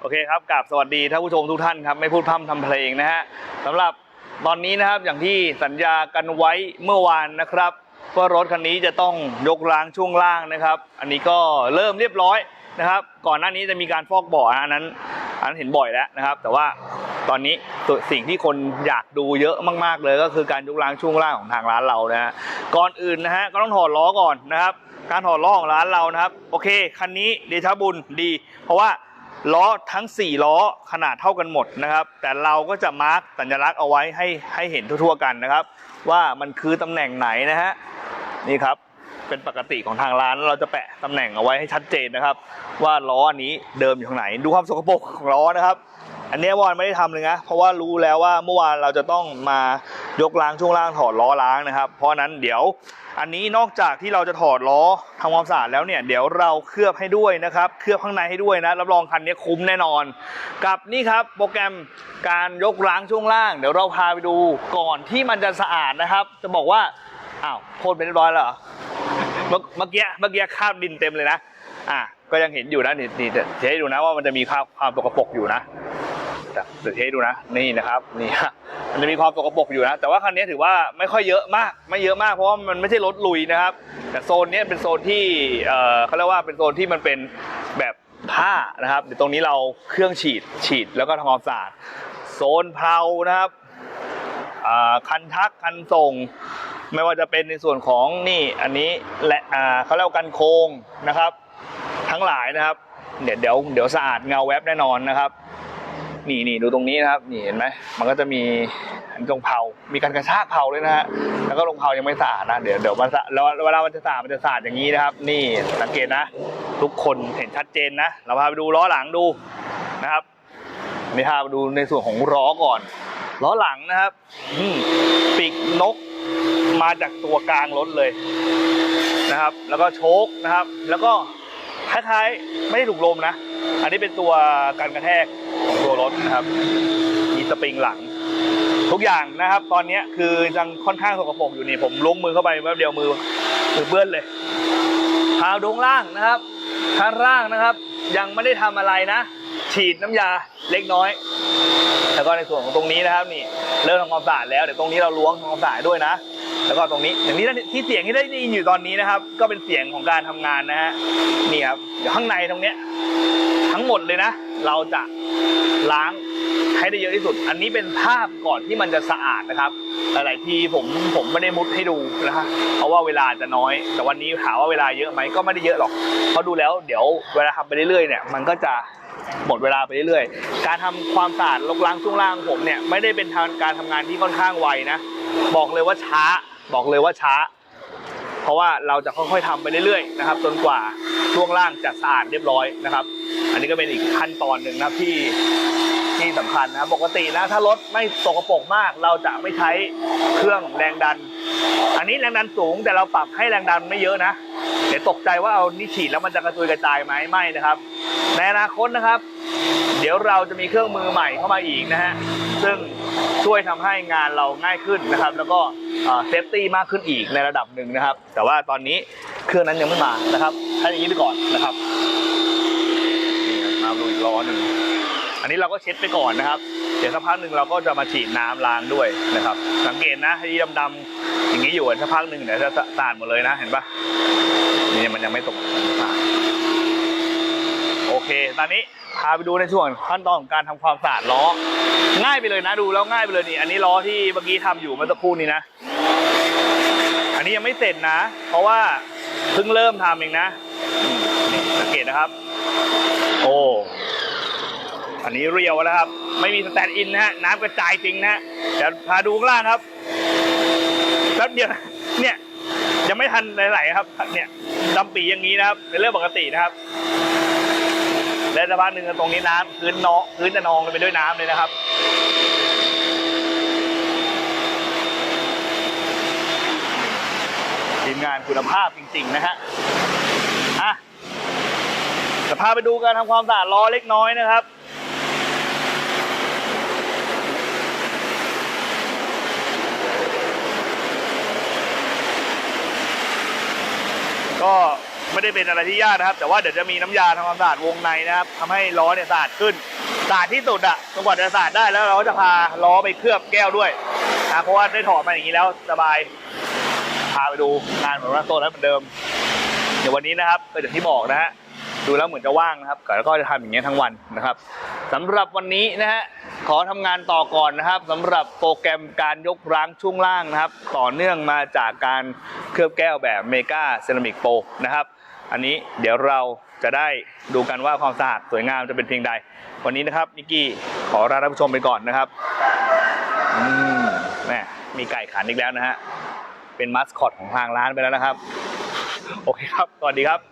โอเคครับกราบสวัสดีท่านผู้ชมทุกท่านครับ ไม่พูดพร่ำทำเพลงนะฮะสำหรับตอนนี้นะครับอย่างที่สัญญากันไว้เมื่อวานนะครับว่ารถคันนี้จะต้องยกล้างช่วงล่างนะครับ อันนี้ก็เริ่มเรียบร้อยนะครับ ก่อนหน้านี้จะมีการฟอกบ่ออันนั้นอันนั้นเห็นบ่อยแล้วนะครับ แต่ว่าตอนนี้สิ่งที่คนอยากดูเยอะมาก ๆ เลยก็คือการยกล้างช่วงล่างของทางร้านเรานะฮะก่อนอื่นนะฮะก็ต้องถอดล้อก่อนนะครับ การถอล้อของร้านเรานะครับ โอเค คันนี้เดชะบุญดี เพราะว่าล้อทั้ง 4 ล้อขนาดเท่ากันหมดนะครับ แต่เราก็จะมาร์กสัญลักษณ์เอาไว้ให้ให้เห็นทั่วๆกันนะครับ ว่ามันคือตำแหน่งไหนนะฮะนี่ครับเป็นปกติของทางร้านเราจะแปะตำแหน่งเอาไว้ให้ชัดเจนนะครับ ว่าล้ออันนี้เดิมอยู่ตรงไหน ดูความสกปรกของล้อนะครับ อันนี้ยเมื่อวานไม่ได้ทำเลยนะเพราะว่ารู้แล้วว่าเมื่อวานเราจะต้องมายกล้างช่วงล่างถอดล้อล้างนะครับ เพราะนั้นเดี๋ยวอันนี้นอกจากที่เราจะถอดล้อทำความสะอาดแล้วเนี่ยเดี๋ยวเราเคลือบให้ด้วยนะครับเคลือบข้างในให้ด้วยนะรับรองคันนี้คุ้มแน่นอน กับนี่ครับโปรแกรมการยกล้างช่วงล่าง เดี๋ยวเราพาไปดูก่อนที่มันจะสะอาดนะครับ จะบอกว่าอ้าวพ่นไปเรียบร้อยแล้วเหรอเมื่อกี้เมื่อกี้คราบดินเต็มเลยนะอะก็ยังเห็นอยู่นะนี่นี่เดี๋ยวให้ดูนะว่ามันจะมีคราบความสกปรกอยู่นะ เดี๋ยวเทดูนะนี่นะครับนี่ฮะมันจะมีความสกปรกอยู่นะ แต่ว่าคันนี้ถือว่าไม่ค่อยเยอะมาก ไม่เยอะมากเพราะว่ามันไม่ใช่รถลุยนะครับ แต่โซนนี้เป็นโซนที่เออเขาเรียกว่าเป็นโซนที่มันเป็นแบบผ้านะครับเดี๋ยวตรงนี้เราเครื่องฉีดฉีดแล้วก็ทำความสะอาดโซนเพลานะครับคันทักคันส่ง ไม่ว่าจะเป็นในส่วนของนี่อันนี้และเขาเรียกว่ากันโครงนะครับ ทั้งหลายนะครับ เดี๋ยวเดี๋ยวเดี๋ยวสะอาดเงาแวบแน่นอนนะครับ นี่นี่ดูตรงนี้นะครับนี่เห็นไหมมันก็จะมีอันตรงเผา มีการกระชากเผาด้วยนะฮะแล้วก็ลงเผายังไม่สะอาดนะเดี๋ยวเดี๋ยวมันสะแล้วเวลามันจะสะอาดมันจะสะอาดอย่างนี้นะครับ นี่สังเกตนะ ทุกคนเห็นชัดเจนนะ เราพาไปดูล้อหลังดูนะครับนี่พาไปดูในส่วนของล้อก่อนล้อหลังนะครับปีกนกมาจากตัวกลางรถเลยนะครับ แล้วก็โชคนะครับ แล้วก็คล้ายๆไม่ได้ถูกลมนะ อันนี้เป็นตัวการกระแทกของตัวรถนะครับ มีสปริงหลัง ทุกอย่างนะครับ ตอนนี้คือยังค่อนข้างสกปรกอยู่นี่ผมล้วงมือเข้าไปแป๊บเดียวมือมือเปื้อนเลยพาวดงล่างนะครับข้างล่างนะครับ ยังไม่ได้ทำอะไรนะ ฉีดน้ำยาเล็กน้อย แล้วก็ในส่วนของตรงนี้นะครับนี่เริ่มทำความสะอาดแล้วเดี๋ยวตรงนี้เราล้วงทำความสะอาดด้วยนะแล้วก็ตรงนี้อย่างนี้ที่เสียงที่ได้ยินอยู่ตอนนี้นะครับ ก็เป็นเสียงของการทำงานนะฮะนี่ครับเดี๋ยวข้างในตรงเนี้ย ทั้งหมดเลยนะ เราจะล้างให้ได้เยอะที่สุด อันนี้เป็นภาพก่อนที่มันจะสะอาดนะครับ หลายๆทีผมผมไม่ได้มุดให้ดูนะฮะเพราะว่าเวลาจะน้อย แต่วันนี้ถามว่าเวลาเยอะไหมก็ไม่ได้เยอะหรอกเพราะดูแล้วเดี๋ยวเวลาทำไปเรื่อยๆเนี่ยมันก็จะหมดเวลาไปเรื่อยๆ การทำความสะอาดลกล้างช่วงล่างผมเนี่ยไม่ได้เป็นทางการทำงานที่ค่อนข้างไวนะ บอกเลยว่าช้า บอกเลยว่าช้า เพราะว่าเราจะค่อยๆทำไปเรื่อยๆนะครับจนกว่าช่วงล่างจะสะอาดเรียบร้อยนะครับ อันนี้ก็เป็นอีกขั้นตอนหนึ่งนะที่ที่สำคัญนะปกตินะถ้ารถไม่สกปรกมาก เราจะไม่ใช้เครื่องแรงดัน อันนี้แรงดันสูงแต่เราปรับให้แรงดันไม่เยอะนะเดี๋ยวตกใจว่าเอานี่ฉีดแล้วมันจะกระจุยกระจายไหมไม่นะครับในอนาคตนะครับ เดี๋ยวเราจะมีเครื่องมือใหม่เข้ามาอีกนะฮะซึ่งช่วยทำให้งานเราง่ายขึ้นนะครับ แล้วก็เซฟตี้มากขึ้นอีกในระดับหนึ่งนะครับ แต่ว่าตอนนี้เครื่องนั้นยังไม่มานะครับให้อย่างนี้ไปก่อนนะครับ หนึ่งอันนี้เราก็เช็ดไปก่อนนะครับ เดี๋ยวสักพักหนึ่งเราก็จะมาฉีดน้ำล้างด้วยนะครับ สังเกตนะที่ดำๆอย่างนี้อยู่สักพักหนึ่งเดี๋ยวจะสะอาดหมดเลยนะเห็นปะนี่มันยังไม่ตกสะอาดโอเค ตอนนี้พาไปดูในช่วงขั้นตอนของการทำความสะอาดล้อ ง่ายไปเลยนะดูแล้วง่ายไปเลยนี่ อันนี้ล้อที่เมื่อกี้ทำอยู่เมื่อสักครู่นี้นะ อันนี้ยังไม่เสร็จนะ เพราะว่าเพิ่งเริ่มทำเองนะนี่สังเกตนะครับ โอ้ อันนี้เรียวแล้วครับ ไม่มีสแตนด์อินนะฮะน้ำกระจายจริงนะฮะเดี๋ยวพาดูข้างล่างครับแป๊บเดียวนะเนี่ยยังไม่ทันไหลๆครับ เนี่ยดำปีอย่างนี้นะครับเป็นเรื่องปกตินะครับและสะพานหนึ่งตรงนี้น้ำพื้นนองพื้นจะนองไปด้วยน้ำเลยนะครับทีมงานคุณภาพจริง ๆ นะฮะอะจะพาไปดูการทำความสะอาดล้อเล็กน้อยนะครับ ก็ ไม่ได้เป็นอะไรที่ยากนะครับ แต่ว่าเดี๋ยวจะมีน้ำยาทำความสะอาดวงในนะครับทำให้ล้อเนี่ยสะอาดขึ้นสะอาดที่สุดอะจนกว่าจะสะอาดได้แล้วเราก็จะพาล้อไปเคลือบแก้วด้วยนะเพราะว่าได้ถอดมาอย่างนี้แล้วสบายพาไปดูงานเหมือนว่าโซนนั้นเหมือนเดิมเดี๋ยววันนี้นะครับก็อย่างที่บอกนะฮะดูแล้วเหมือนจะว่างนะครับแล้วก็จะทำอย่างเงี้ยทั้งวันนะครับสำหรับวันนี้นะฮะขอทำงานต่อก่อนนะครับสำหรับโปรแกรมการยกร้างช่วงล่างนะครับ ต่อเนื่องมาจากการเคลือบแก้วแบบเมกาเซรามิกโปนะครับ อันนี้เดี๋ยวเราจะได้ดูกันว่าความสะอาดสวยงามจะเป็นเพียงใด วันนี้นะครับนิกกี้ขอลาท่านผู้ชมไปก่อนนะครับอืมแม่มีไก่ขันอีกแล้วนะฮะเป็นมัสคอตของทางร้านไปแล้วนะครับ โอเคครับสวัสดีครับ